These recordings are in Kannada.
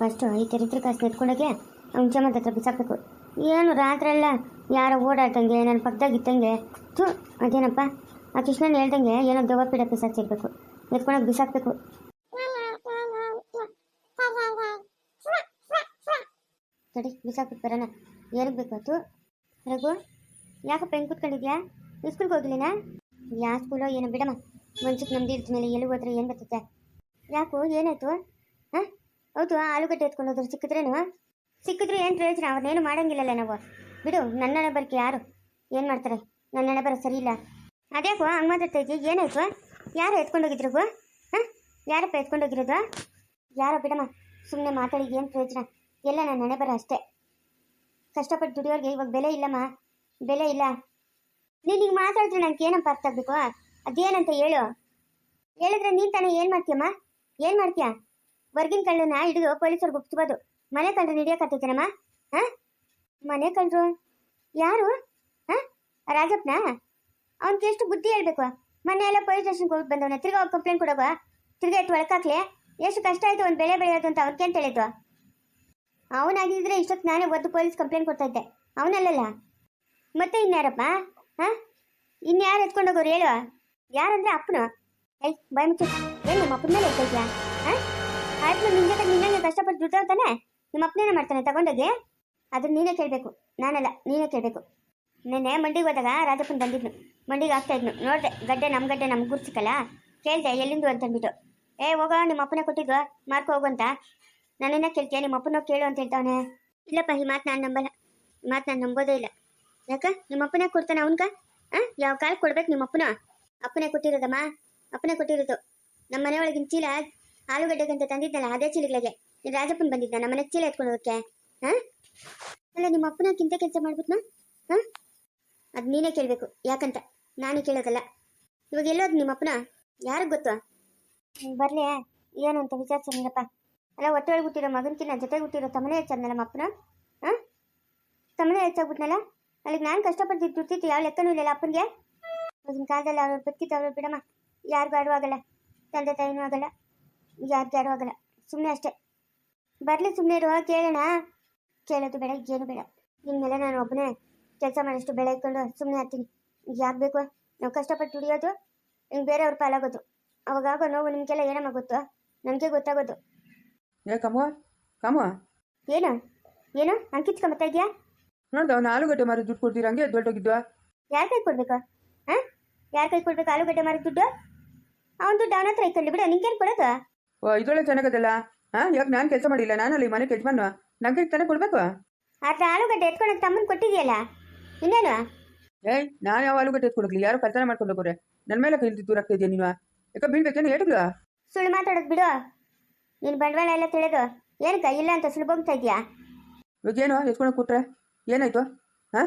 ಫಸ್ಟು ಈ ಚರಿತ್ರೆ ಕಾಸು ಎತ್ಕೊಂಡೋಗೆ ಅವ್ನ ಚಮದ ಹತ್ರ ಬಿಸಾಕಬೇಕು. ಏನು ರಾತ್ರಿ ರಾತ್ರೆಲ್ಲ ಯಾರೋ ಓಡಾಡ್ದಂಗೆ ನನ್ನ ಪಕ್ಕದಾಗ ಇದ್ದಂಗೆ. ಥೂ, ಅದೇನಪ್ಪ? ಆ ಕೃಷ್ಣನ ಹೇಳ್ದಂಗೆ ಏನೋ ದೆವ್ವ ಪೀಡ ಬಿಸಾಕಿರ್ಬೇಕು ಎತ್ಕೊಂಡೋಗಿ ಬಿಸಾಕಬೇಕು. ತಡಿ ಬಿಸಾಕ್ಬಿಟ್ಟು ಬರೋಣ. ಏನಕ್ಕೆ ಬೇಕು ಆಯ್ತು ರಘು, ಯಾಕಪ್ಪ ಹೆಂಗೆ ಕೂತ್ಕೊಂಡಿದ್ಯಾ? ಸ್ಕೂಲ್ಗೆ ಹೋಗ್ಲಿನ? ಯಾವ ಸ್ಕೂಲೋ ಏನೋ ಬಿಡಮ್ಮ. ಮಂಚಕ್ಕೆ ನಮ್ದು ಮೇಲೆ ಎಲ್ಲಿ ಹೋದ್ರೆ ಏನು ಬರ್ತೈತೆ? ಯಾಕೋ, ಏನಾಯ್ತು? ಹೌದು ಆಲೂಗಡ್ಡೆ ಎತ್ಕೊಂಡು ಹೋದ್ರು. ಸಿಕ್ಕಿದ್ರೇನು? ಸಿಕ್ಕಿದ್ರೆ ಏನು ಪ್ರಯೋಜನ? ಅವ್ರನ್ನೇನು ಮಾಡೋಂಗಿಲ್ಲಲ್ಲ ನಾವು. ಬಿಡು ನನ್ನ ಬರಕ್ಕೆ ಯಾರು? ಏನು ಮಾಡ್ತಾರೆ? ನನ್ನ ಹಣೆ ಬರೋ ಸರಿ ಇಲ್ಲ. ಅದ್ಯಾಕೋ ಹಂಗೆ ಮಾತಾಡ್ತಾ ಇದ್ದೀವಿ ಏನಾಯ್ತು ಯಾರು ಎತ್ಕೊಂಡೋಗಿದ್ರು ಹಾಂ? ಯಾರಪ್ಪ ಎತ್ಕೊಂಡೋಗಿರೋದು ಯಾರೋ, ಬಿಡಮ್ಮ. ಸುಮ್ಮನೆ ಮಾತಾಡಿ, ಏನು ಪ್ರಯೋಜನ? ಎಲ್ಲ ನನ್ನ ನೆನೆ ಬರೋ ಅಷ್ಟೇ. ಕಷ್ಟಪಟ್ಟು ದುಡಿಯೋರಿಗೆ ಇವಾಗ ಬೆಲೆ ಇಲ್ಲಮ್ಮ. ಬೆಲೆ ಇಲ್ಲ. ನೀನು ಈಗ ಮಾತಾಡಿದ್ರೆ ನನಗೆ ಏನಪ್ಪ ಅರ್ಥ ಆಗಬೇಕು? ಅದೇನಂತ ಹೇಳು. ಹೇಳಿದ್ರೆ ನೀನು ತಾನೇ ಏನು ಮಾಡ್ತೀಯಮ್ಮ? ಏನು ಮಾಡ್ತೀಯ? ಹೊರ್ಗಿನ ಕಳ್ಳನ ಹಿಡಿದು ಪೊಲೀಸರು ಒಪ್ಸ್ಬೋದು ಮನೆ ಕಳ್ಳರು ಹಿಡಿಯೋಕತ್ತೈತೇನಮ್ಮ? ಹಾಂ? ಮನೆ ಕಳ್ಳರು ಯಾರು? ಹಾಂ? ರಾಜಪ್ಪನ? ಅವನಿಗೆ ಎಷ್ಟು ಬುದ್ಧಿ ಹೇಳ್ಬೇಕು? ಮನೆ ಎಲ್ಲ ಪೊಲೀಸ್ ಸ್ಟೇಷನ್ಗೆ ಹೋಗಿ ಬಂದವನ. ತಿರ್ಗಾ ಅವ್ರು ಕಂಪ್ಲೇಂಟ್ ಕೊಡೋಗ ತಿರ್ಗಾ ಎತ್ತು ಒಳಕಾಕ್ಲೆ ಎಷ್ಟು ಕಷ್ಟ ಆಯಿತು ಒಂದು ಬೆಳೆ ಬೆಳೆಯೋದು ಅಂತ ಅವ್ರಿಗೆ ಅಂತ ಹೇಳಿದ್ವ ಅವನಾಗಿದ್ರೆ ಇಷ್ಟೊತ್ತು ನಾನೇ ಒದ್ದು ಪೊಲೀಸ್ ಕಂಪ್ಲೇಂಟ್ ಕೊಡ್ತಾ ಇದ್ದೆ ಅವನಲ್ಲಲ್ಲ? ಮತ್ತೆ ಇನ್ಯಾರಪ್ಪ? ಹಾಂ? ಇನ್ಯಾರು ಎತ್ಕೊಂಡೋಗೋರು ಹೇಳು? ಯಾರಂದ್ರೆ ಅಪ್ಪನು? ಏಯ್, ಬಾಯ್ ಮುಚ್ಚು. ಏನು ನಮ್ಮ ಅಪ್ಪನ ಮೇಲೆ ಎತ್ತೈತ್ಯಾ ಹಾಂ? ಆಯ್ತು ನಿನ್ನ ಜೊತೆ ನಿನ್ನಂಗೆ ಕಷ್ಟಪಟ್ಟು ದುಡ್ಡು ತಾನೆ ನಿಮ್ಮ ಅಪ್ಪನೇನ ಮಾಡ್ತಾನೆ? ತಗೊಂಡೋಗಿ? ಅದನ್ನ ನೀನೇ ಕೇಳಬೇಕು. ನಾನಲ್ಲ, ನೀನೇ ಕೇಳಬೇಕು. ನೆನ್ನೆ ಮಂಡಿಗೆ ಹೋದಾಗ ರಾಜಪ್ಪನ ಬಂದಿದ್ನು ಮಂಡಿಗೆ ಆಗ್ತಾ ಇದ್ನು ನೋಡಿದೆ, ಗಡ್ಡೆ ನಮ್ಮ ಗಡ್ಡೆ ನಮ್ಗೆ ಗುರ್ಸಿಕಲ್ಲ ಕೇಳಿದೆ, ಎಲ್ಲಿಂದು ಅಂತಂದ್ಬಿಟ್ಟು ಏ, ಹೋಗೋ, ನಿಮ್ಮ ಅಪ್ಪನೇ ಕೊಟ್ಟಿದ್ದು ಮಾರ್ಕೊ ಹೋಗು ಅಂತ. ನನ್ನನ್ನ ಕೇಳ್ತೀಯ? ನಿಮ್ಮ ಅಪ್ಪನೋ ಕೇಳು ಅಂತ ಹೇಳ್ತಾವನೆ. ಇಲ್ಲಪ್ಪ, ಈ ಮಾತು ನಾನು ನಂಬಲ್ಲ. ಮಾತು ನಾನು ನಂಬೋದೇ ಇಲ್ಲ. ಯಾಕ? ನಿಮ್ಮ ಅಪ್ಪನೇ ಕೊಡ್ತಾನೆ ಅವನ್ಕ? ಆ, ಯಾವ ಕಾಲ ಕೊಡ್ಬೇಕು ನಿಮ್ಮ ಅಪ್ಪನ? ಅಪ್ಪನೇ ಕೊಟ್ಟಿರೋದಮ್ಮ? ಅಪ್ಪನೇ ಕೊಟ್ಟಿರೋದು. ನಮ್ಮ ಮನೆ ಚೀಲ ಆಲೂಗಡ್ಡೆಗೆ ಅಂತ ತಂದಿದ್ದಲ್ಲ ಅದೇ ಚೀಲಗಳಿಗೆ. ರಾಜಪ್ಪನ್ ಬಂದಿದ್ದ ನಮ್ಮ ಮನೆಗೆ ಚೀಲ ಎತ್ಕೊಂಡು ಹೋಗಕ್ಕೆ? ಹಾ? ಅಲ್ಲ, ನಿಮ್ಮ ಅಪ್ಪನ ಕಿಂತ ಕೆಲಸ ಮಾಡ್ಬಿಟ್ನಾ? ಹಾ? ಅದು ನೀನೇ ಕೇಳಬೇಕು, ಯಾಕಂತ? ನಾನೇ ಕೇಳೋದಲ್ಲ. ಇವಾಗ ಎಲ್ಲೋದ್ ನಿಮ್ಮ ಅಪ್ಪನ? ಯಾರಿಗೆ ಗೊತ್ತು? ಬರ್ಲಿ ಏನು ಅಂತ ವಿಚಾರಿಸಿನಪ್ಪ ಅಲ್ಲ ಹೊಟ್ಟೆ ಒಳಗೆ ಹುಟ್ಟಿರೋ ಮಗನ್ಕಿನ್ನ ಜೊತೆಗೆ ಹುಟ್ಟಿರೋ ತಮ್ಮನೇ ಹೆಚ್ಚಾದ್ನಲ್ಲ ನಮ್ಮ ಅಪ್ಪನ? ಹಾಂ? ತಮ್ಮನೇ ಹೆಚ್ಚಾಗ್ಬಿಟ್ನಲ್ಲ? ಅಲ್ಲಿಗೆ ನಾನು ಕಷ್ಟಪಡ್ತಿದ್ದು ದುಡ್ತಿತ್ತು ಯಾವ ಲೆಕ್ಕನೂ ಇಲ್ಲ ಅಪ್ಪನಿಗೆ? ಆಗಿನ ಕಾಲದಲ್ಲಿ ಅವ್ರು ಬದುಕಿತ್ತು ಅವ್ರು ಬಿಡಮ್ಮ. ಯಾರಿಗೂ ಆಡೂ ಆಗಲ್ಲ ತಂದೆ ತಾಯಿನೂ ಆಗಲ್ಲ. ಯಾರಿಗೂ ಆಡೂ ಆಗಲ್ಲ ಸುಮ್ಮನೆ ಅಷ್ಟೇ. ಬರಲಿ ಸುಮ್ಮನೆ ಇರುವ ಕೇಳೋಣ. ಕೇಳೋದು ಬೇಡ ಏನು ಬೇಡ. ಇನ್ಮೇಲೆ ನಾನು ಒಬ್ಬನೇ ಕೆಲಸ ಮಾಡೋಷ್ಟು ಬೆಳೆ ಇಟ್ಕೊಂಡು ಸುಮ್ಮನೆ ಆಗ್ತೀನಿ ಯಾಕೆ ಬೇಕು ನಾವು ಕಷ್ಟಪಟ್ಟು ದುಡಿಯೋದು ಹಿಂಗೆ ಬೇರೆಯವ್ರ ಪಾಲಾಗೋದು. ಅವಾಗ ಆಗೋ ನೋವು ನಿಮಗೆಲ್ಲ ಏನಮ್ಮ ಗೊತ್ತು? ನನಗೆ ಗೊತ್ತಾಗೋದು. ಏ ಕಮ್ಮ ಕಮ್ಮ ಏನು? ಏನು? ಅಂಕಿಚ್ಕೊಂಬತ್ತಾ ಇದೆಯಾ? ನೋಡ್ದ ಅವ್ನು ಆಲೂಗಡ್ಡೆ ಮಾರಿ ದುಡ್ಡು ಕೊಡ್ತೀರ ಹಂಗೆ? ದೊಡ್ಡೋಗಿದ್ವಾ ಯಾರ ಕೈ ಕೊಡ್ಬೇಕು? ಹಾಂ? ಯಾರ ಕೈ ಕೊಡ್ಬೇಕು ಆಲೂಗಡ್ಡೆ ಮಾರಿ ದುಡ್ಡು? ಅವನ ದುಡ್ಡು ಅವನ ಹತ್ರ ಇಟ್ಕೊಳ್ಳಿ ಬಿಡು ನಿಂಗೇನು ಕೊಡೋದು? ಇದೊಳ್ಳೆ ಚೆನ್ನಾಗದಲ್ಲ ಹಾ ಯಾಕೆ ನಾನು ಕೆಲಸ ಮಾಡಿಲ್ಲ? ನಾನಲ್ಲಿ ಮನೆ ಯಜಮಾನ ನಂಗೆ ತಾನೇ ಕೊಡಬೇಕು? ಆತ ಆಲೂಗಡ್ಡೆ ಎತ್ಕೊಳಕ್ಕೆ ತಮ್ಮನ್ ಕೊಟ್ಟಿದ್ಯಲ್ಲ? ಇನ್ನೇನು? ಏಯ್ ನಾನು ಯಾವ ಆಲೂಗಡ್ಡೆ ಎತ್ಕೊಡಕ್ಲಿ ಯಾರು ಕಲ್ತನ ಮಾಡ್ಕೊಂಡು ಹೋಗೋರೆ. ನನ್ನ ಮೇಲೆ ಕೈ ದೂರ ಆಗ್ತಾ ಇದೆಯಾ ನೀನು? ಯಾಕೆ ಬೀಳ್ಬೇಕೇನು ಹೇಳಿದ್ಲು ಸುಳ್ಳು ಮಾತಾಡೋದು ಬಿಡು. ನೀನು ಬಂಡವಾಳ ಎಲ್ಲ ತಿಳಿದು. ಏನಕ್ಕ ಇಲ್ಲ ಅಂತ ಸುಳ್ಳು ಹೋಗ್ತಾ ಇದೆಯಾ ಇವಾಗ ಏನು ಎತ್ಕೊಳಕ್ ಕೊಟ್ರೆ ಏನಾಯ್ತು? ಹಾಂ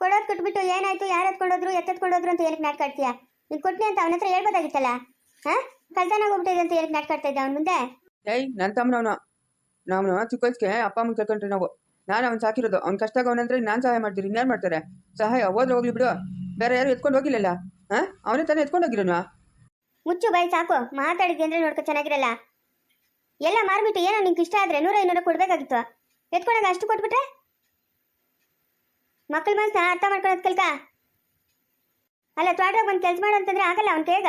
ಕೊಡೋದ್ ಕೊಟ್ಬಿಟ್ಟು ಏನಾಯ್ತು? ಯಾರು ಎತ್ಕೊಂಡೋದ್ರು ಎತ್ತೆತ್ಕೊಂಡೋದ್ರು ಅಂತ ಏನಕ್ಕೆ ನಾಟ್ಕಾಡ್ತೀಯ ನೀನ್ ಕೊಟ್ಟಿ ಅಂತ ಅವನ ಹತ್ರ ಹೇಳ್ಬೋದಾಗಿತ್ತಲ್ಲ? ಹಾಂ? ಕಳ್ತನ ಹೋಗ್ಬಿಟ್ಟಿದೆ ಅಂತ ಹೇಳಿ ನಾಟ್ಕಾಡ್ತಾ ಇದ್ದ ಅವನ ಮುಂದೆ? ಏಯ್ ನನ್ನ ತಮ್ಮನವನು ನಾವು ಚಿಕ್ಕ ವಯಸ್ಸಿಗೆ ಅಪ್ಪ ಅಮ್ಮನ ಕರ್ಕೊಂಡ್ರೆ ನಾವು. ನಾನು ಅವ್ನು ಸಾಕಿರೋದು. ಅವ್ನ ಕಷ್ಟಾಗ ಅವನಂದ್ರೆ ನಾನು ಸಹಾಯ ಮಾಡ್ತೀರಿ ಇನ್ಯಾರು ಮಾಡ್ತಾರೆ? ಸಹಾಯ ಹೋದ್ರೆ ಹೋಗ್ಲಿ ಬಿಡು. ಬೇರೆ ಯಾರು ಎತ್ಕೊಂಡು ಹೋಗಿಲ್ಲಲ್ಲ? ಹಾಂ? ಅವನೇ ತಾನೇ ಎತ್ಕೊಂಡು ಹೋಗಿರೋನು? ಮುಚ್ಚು ಬಾಯಿ ಸಾಕು. ಮಾತಾಡಿದ್ದೆ ಅಂದ್ರೆ ನೋಡ್ಕೊ ಚೆನ್ನಾಗಿರಲ್ಲ. ಎಲ್ಲ ಮಾರ್ಬಿಟ್ಟು ಏನೋ ನಿಂಗೆ ಇಷ್ಟ ಆದ್ರೆ ನೂರ ಐನೂರ ಕೊಡ್ಬೇಕಾಗಿತ್ತು. ಎತ್ಕೊಂಡಾಗ ಅಷ್ಟು ಕೊಟ್ಬಿಟ್ರೆ? ಮಕ್ಕಳ ಮನಸ್ಸನ್ನ ಅರ್ಥ ಮಾಡ್ಕೊಳೋದು ಕಲ್ಕ? ಅಲ್ಲ ತೋಟ ಬಂದು ಕೆಲಸ ಮಾಡು ಅಂತಂದ್ರೆ ಆಗಲ್ಲ ಅವ್ನ ಕೇಗ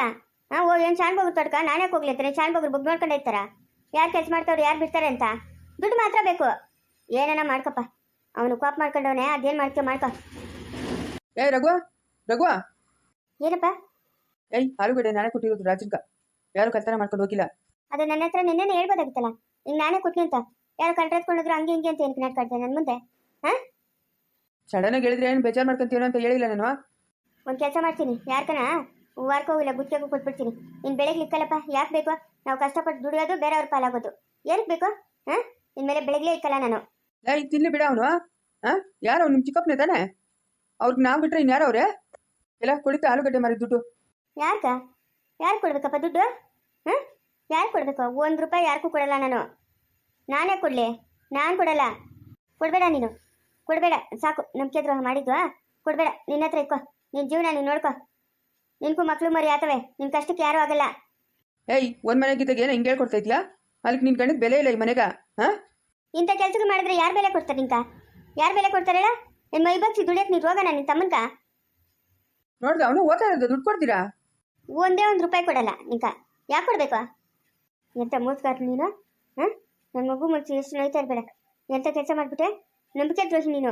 ಹಾ ಓ ಏನು ಶಾನ್ ಬೋಗ್ರು ತೋಟಕ ನಾನೇ ಹೋಗ್ಲಿತ್ತರೆ ಶಾನ್ ಬಾಬು ಬುಕ್ ಇರ್ತಾರ ಯಾರು ಕೆಲಸ ಮಾಡ್ತಾವ್ರು ಯಾರು ಬಿಡ್ತಾರೆ ಅಂತ? ದುಡ್ಡು ಮಾತ್ರ ಬೇಕು. ಏನೇನ ಮಾಡ್ಕಪ್ಪ. ಅವನು ಕಾಪ್ ಮಾಡ್ಕೊಂಡವನೆ ಅದೇನು ಮಾಡ್ಕೊ ಮಾಡ್ಕೊ. ಏಯ್ ರಘು ರಘು. ಏನಪ್ಪ? ಏಯ್ ಆಲೂಗಡ್ಡೆ ನಾನೇ ಕೊಟ್ಟಿರೋದು ರಾಜನ್ಕ. ಯಾರು ಕಲ್ತನ ಮಾಡ್ಕೊಂಡು ಹೋಗಿಲ್ಲ. ಅದು ನನ್ನ ಹತ್ರ ನಿನ್ನೆ ಹೇಳ್ಬೋದಾಗಿತ್ತಲ್ಲ? ಈಗ ನಾನೇ ಕೊಟ್ಟಿ ಅಂತ. ಯಾರು ಕಂಟ್ರೆತ್ಕೊಂಡೋದ್ರು ಹಂಗೆ ಹಿಂಗೆ ಅಂತ ಏನಕ್ಕೆ ನಾಟ್ಕಾಡ್ತೀನಿ ನನ್ನ ಮುಂದೆ? ಹಾಂ? ಸಡನ್ನಾಗಿ ಹೇಳಿದ್ರೆ ಏನು ಬೇಜಾರು ಮಾಡ್ಕೊಂತೀನೋ ಅಂತ ಹೇಳಿಲ್ಲ ನಾನು. ಒಂದು ಕೆಲಸ ಮಾಡ್ತೀನಿ. ಯಾರ್ಕನ? ವಾರಕ್ಕೆ ಹೋಗಿಲ್ಲ ಗುತ್ತಿಗೆಗೂ ಕೊಟ್ಬಿಡ್ತೀನಿ ಇನ್ನು ಬೆಳಗ್ಗೆ ಇಕ್ಕಲ್ಲಪ್ಪ ಯಾಕೆ ಬೇಕು? ನಾವು ಕಷ್ಟಪಟ್ಟು ದುಡಿಯೋದು ಬೇರೆಯವ್ರ ಪಾಲಾಗೋದು. ಏನಕ್ಕೆ ಬೇಕು? ಹಾಂ? ಇನ್ಮೇಲೆ ಬೆಳಗ್ಗೆ ಇಕ್ಕಲ್ಲ ನಾನು. ಏಯ್ ತಿನ್ಲಿ ಬಿಡ ಅವನು. ಹಾಂ? ಯಾರು ನಿಮ್ಮ ಚಿಕ್ಕಪ್ಪನೇ ತಾನೆ? ಅವ್ರಿಗೆ ನಾವು ಬಿಟ್ರೆ ಇನ್ಯಾರು ಅವ್ರೆ ಎಲ್ಲ ಕುಳಿತು ಆಲೂಗಡ್ಡೆ ಮಾರಿ ದುಡ್ಡು. ಯಾರ್ಕ? ಯಾರು ಕೊಡ್ಬೇಕಪ್ಪ ದುಡ್ಡು? ಹಾಂ? ಯಾರು ಕೊಡಬೇಕು? ಒಂದು ರೂಪಾಯಿ ಯಾರಿಗೂ ಕೊಡಲ್ಲ ನಾನು. ನಾನೇ ಕೊಡಲಿ. ನಾನು ಕೊಡಲ್ಲ. ಕೊಡಬೇಡ ನೀನು. ಕೊಡಬೇಡ. ಸಾಕು ನಮ್ಮ ದ್ರೋಹ ಮಾಡಿದ್ವಾ? ಕೊಡಬೇಡ. ನಿನ್ನ ಹತ್ರ ಇಕ್ಕೋ ನಿನ್ನ ಜೀವನ ನೀನು ನೋಡ್ಕೊ. ನಿನ್ಗೂ ಮಕ್ಳು ಮರಿ ಆತವೆ ನಿನ್ ಕಷ್ಟಕ್ಕೆ ಯಾರು ಆಗಲ್ಲ. ಏಯ್ ಒಂದು ಮನೆಗಿದ್ದಾಗ ಏನೋ ಹಿಂಗೆ ಹೇಳ್ಕೊಡ್ತಾ ಇದ್ಯಾ? ಅಲ್ಲಿಗೆ ನಿನ್ ಗಂಡಕ್ಕೆ ಬೆಲೆ ಇಲ್ಲ ಈ ಮನೆಗ ಹಾ? ಇಂಥ ಕೆಲಸಕ್ಕೆ ಮಾಡಿದ್ರೆ ಯಾರ್ ಬೆಲೆ ಕೊಡ್ತಾರೆ ನಿಂಕ ಯಾರ್ ಬೆಲೆ ಕೊಡ್ತಾರೆ ಹೇಳ? ನಿನ್ನ ಮೈ ಬಗ್ಸಿ ದುಡಿಯಕ್ ನೀನು ಹೋಗೋಣ ನಿನ್ ತಮ್ಮನ್ಕ ನೋಡ್ದ ಅವನು ಓದ್ತಾ ಇರೋದು ದುಡ್ಡು ಕೊಡ್ತೀರಾ? ಒಂದೇ ಒಂದು ರೂಪಾಯಿ ಕೊಡಲ್ಲ ನಿಂಕ ಯಾಕೆ ಕೊಡ್ಬೇಕು? ಎಂತ ಮೂಸ್ಗಾಟ್ ನೀನು ಹಾಂ? ನನ್ನ ಮಗು ಮುಚ್ಚಿ ಎಷ್ಟು ನೋಯ್ತಾ ಇರ್ಬೇಡ. ಎಂತ ಕೆಲಸ ಮಾಡ್ಬಿಟ್ಟೆ ನಂಬಿಕೆ ದ್ರೋಹಿ ನೀನು.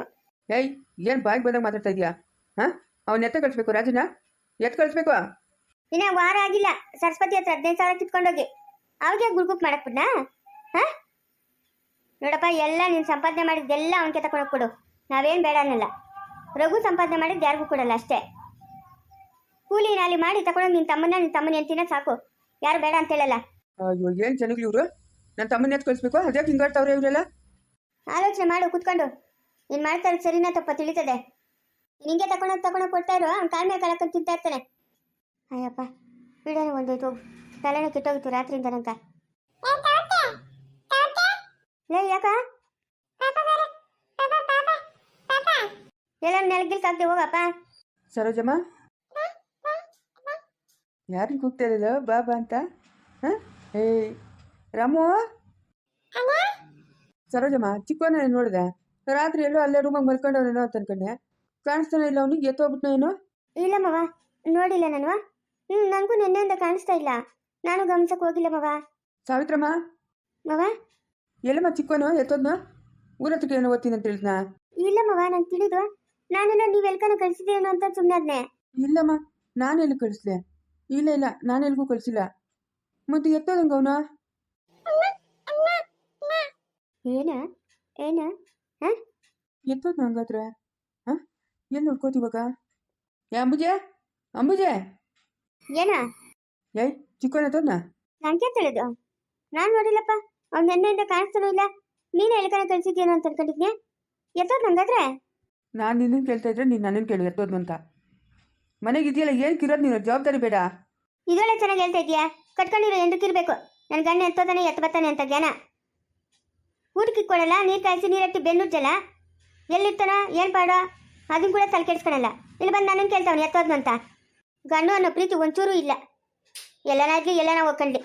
ಏಯ್ ಏನು ಬಾಯಿಗೆ ಬಂದಾಗ ಮಾತಾಡ್ತಾ ಇದೀಯಾ? ಹಾ? ಅವನ್ನ ಎತ್ತ ಕಳಿಸ್ಬೇಕು ರಾಜನ? ಎತ್ತ ಕಳಿಸ್ಬೇಕು? ಇನ್ನ ವಾರ ಆಗಿಲ್ಲ. ಸರಸ್ವತಿ ಹತ್ರ ಹದಿನೈದು ಸಾವಿರ ಕಿತ್ಕೊಂಡೋಗಿ. ಅವಾಗೆ ಗುಳ್ಗುಪ್ ಮಾಡಕ್ ಬಿಡ್ನಾ ಹಾ? ನೋಡಪ್ಪ ಎಲ್ಲ ನೀನ್ ಸಂಪಾದನೆ ಮಾಡಿದ್ದೆಲ್ಲ ಅವನಿಗೆ ತಗೊಂಡೋಗಿ ಕೊಡು. ನಾವೇನ್ ಬೇಡ ಅನ್ನಲ್ಲ. ರಘು ಸಂಪಾದನೆ ಮಾಡಿದ್ದು ಯಾರಿಗೂ ಕೊಡಲ್ಲ ಅಷ್ಟೇ. ಕೂಲಿ ನಾಲಿ ಮಾಡಿ ತಗೊಂಡೋಗಿ ನಿನ್ ತಮ್ಮನ್ನ ನಿನ್ನ ತಮ್ಮನ ಹೆಂಡ್ತಿನ ಸಾಕು. ಯಾರು ಬೇಡ ಅಂತ ಹೇಳಲ್ಲ. ಅಯ್ಯೋ ಏನು ಜನಗಳು ಇವರು? ನನ್ನ ತಮ್ಮನ್ನ ಎತ್ ಕಳಿಸ್ಬೇಕು? ಅದೇ ಹಿಂಗಾಡ್ತಾವ್ರೆ ಇವರೆಲ್ಲ? ಆಲೋಚನೆ ಮಾಡು ಕುತ್ಕೊಂಡು. ನೀನ್ ಮಾಡ್ತಾರೆ ಸರಿನಾ ತಪ್ಪ ತಿಳಿತದೆ. ನಿಂಗೆ ತಗೊಂಡೋಗಿ ತಗೊಂಡೋಗಿ ಕೊಡ್ತಾ ಇರೋ. ಅವ್ನು ಕಾಲ್ ಮೇಲೆ ಕಳ್ಕೊಂಡು ತಿಂತಾ ಇರ್ತಾನೆ. ಅಯ್ಯಪ್ಪ ಬಿಡೋಣ ಒಂದೊಯ್ತು ಹೋಗು ತಲೆನೂ ಕೆಟ್ಟೋಗಿತ್ತು ರಾತ್ರಿಯಿಂದ ನಂಕ ಲೇ ಯಾಕ? ಎಲ್ಲ ನೆಲಗಿಲ್ಕಾಗ್ದೆ ಹೋಗಪ್ಪ. ಸರೋಜಮ್ಮ? ಯಾರು ಕೂಗ್ತಾ ಇರೋದು? ಬಾ ಬಾ ಅಂತ. ಹಾಂ? ಏಯ್ ರಾಮು? ಸರೋಜಮ್ಮ ಚಿಕ್ಕವನ ನೋಡಿದೆ. ರಾತ್ರಿ ಎಲ್ಲೋ ಅಲ್ಲೇ ರೂಮಾಗ ಮಲ್ಕೊಂಡವ್ರೇನೋ ಅಂತ ಅನ್ಕೊಂಡೆ. ಕಾಣಿಸ್ತಾನೆ ಇಲ್ಲ ಅವನಿಗೆ ಎತ್ತೋಗ್ಬಿಟ್ನ ಏನೋ? ಇಲ್ಲ ಮವ ನೋಡಿಲ್ಲ ನಾನು. ಹ್ಞೂ ನನಗೂ ನಿನ್ನೆಯಿಂದ ಕಾಣಿಸ್ತಾ ಇಲ್ಲ. ನಾನು ಗಮನಿಸಕ್ಕೆ ಹೋಗಿಲ್ಲ ಮವ. ಸಾವಿತ್ರಮ್ಮ? ಮವ? ಎಲ್ಲಮ್ಮ ಚಿಕ್ಕವನು ಎತ್ತೋದ್ನ? ಊರ ಹತ್ರಕ್ಕೆ ಏನೋ ಓದ್ತೀನಿ ಅಂತ ಹೇಳಿದ್ನ ಇಲ್ಲ ಮವ ನಂಗೆ ತಿಳಿದು. ನಾನೆಲ್ಲ ನೀವು ಎಲ್ಕನ ಕಳಿಸಿದೇನೋ ಅಂತ ಸುಮ್ಮನೆ ಇಲ್ಲಮ್ಮ ನಾನು ಎಲ್ಲಿ ಕಳಿಸ್ಲೆ ಇಲ್ಲ ಇಲ್ಲ ನಾನು ಎಲ್ಗೂ ಕಳಿಸಿಲ್ಲ. ಮತ್ತೆ ಎತ್ತೋದಂಗ ಅವನು? ಏನ? ಏನ? ಹಾಂ? ಎತ್ತೋದ್ ಹಂಗಾದ್ರೆ? ಎಲ್ಲಿ ನೋಡ್ಕೋತೀವಾಗ ಏ ಅಂಬುಜೆ? ಅಂಬುಜೆ? ಏನ? ಏಯ್ ಚಿಕ್ಕವನ ತೋದ್ನ ನಂಗೆ ತಿಳಿದು? ನಾನು ನೋಡಿಲ್ಲಪ್ಪ. ಅವ್ನು ನೆನ್ನೆಯಿಂದ ಕಾಣಿಸ್ತಾನೂ ಇಲ್ಲ. ನೀನು ಎಲ್ಕನ ಕಳಿಸಿದ್ಯೇನೋ ಅಂತ ಅನ್ಕೊಂಡಿದ್ನೆ ಎತ್ತೋದ್ ನಂಗಾದ್ರೆ ನಾನು ನಿನ್ನನ್ನು ಕೇಳ್ತಾ ಇದ್ರೆ ನೀನು ನನ್ನನ್ನು ಕೇಳು ಎತ್ತೋದ್ನು ಅಂತ. ಮನೆಗೆ ಇದೆಯಲ್ಲ ಏನು ಕಿರೋದು ನೀನು? ಜವಾಬ್ದಾರಿ ಬೇಡ. ಇದೊಳ್ಳೆ ಚೆನ್ನಾಗಿ ಹೇಳ್ತಾ ಇದೀಯಾ? ಕಟ್ಕೊಂಡಿರೋ ಎಂದಕ್ಕಿರ್ಬೇಕು ನನ್ನ ಗಂಡ ಎತ್ತೋತಾನೆ ಎತ್ತ ಬರ್ತಾನೆ ಅಂತ ಜ್ಞಾನ. ಊಟಕ್ಕೆ ಕೊಡಲ್ಲ ನೀರು ಕಾಯಿಸಿ ನೀರಟ್ಟಿ ಬೆನ್ನುಜ್ಜಲ್ಲ ಎಲ್ಲಿರ್ತಾನ ಏನು ಪಾಡೋ? ಅದನ್ನ ಕೂಡ ತಲೆ ಕೆಡ್ಸ್ಕೊಳಲ್ಲ. ಇಲ್ಲಿ ಬಂದು ನಾನು ಕೇಳ್ತಾವನು ಎತ್ತೋದ್ನು ಅಂತ. ಗಂಡು ಅನ್ನೋ ಪ್ರೀತಿ ಒಂಚೂರು ಇಲ್ಲ. ಎಲ್ಲನಾಗ್ಲಿ ಎಲ್ಲನ ಹೋಗ್ಕಂಡ್ಲಿ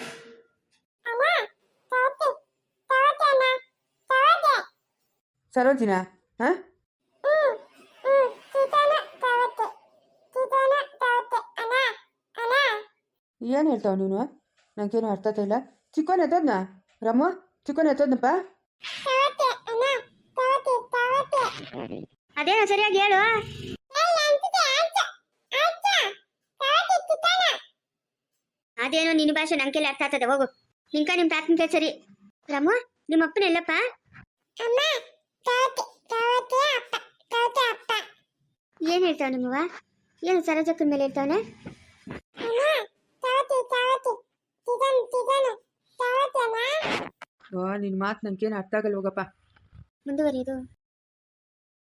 ಸರೋಜಿನ? ಹಾಂ? ಏನು ಹೇಳ್ತಾವ ನೀನು? ನನಗೇನು ಅರ್ಥ ಆಗ್ತಾ ಇಲ್ಲ. ಚಿಕ್ಕವನ ಎತ್ತೋದ್ನ ರಮ್ಮ ಚಿಕ್ಕವನ ಎತ್ತೋದ್ನಪ್ಪ ಅದೇನೋ ಸರಿಯಾಗಿ ಹೇಳು. ಅದೇನೋ ನಿನ್ನ ಭಾಷೆ ನಂಗೆಲ್ಲ ಅರ್ಥ ಆಗ್ತದೆ ಹೋಗು. ನಿಂಕ ನಿಮ್ಮ ತಾತನ ಸರಿ. ರಾಮು ನಿಮ್ಮ ಅಪ್ಪನ ಎಲ್ಲಪ್ಪ? ಏನ್ ಹೇಳ್ತಾವ ನಿಮ್ಮವ ಏನು ಸರಜಕ್ಕ ಮೇಲೆ ಹೇಳ್ತಾವನೆ? ಓ ನಿನ್ನ ಮಾತು ನನ್ಗೇನು ಅರ್ಥ ಆಗಲ್ಲ ಹೋಗಪ್ಪ. ಮುಂದುವರಿಯೋದು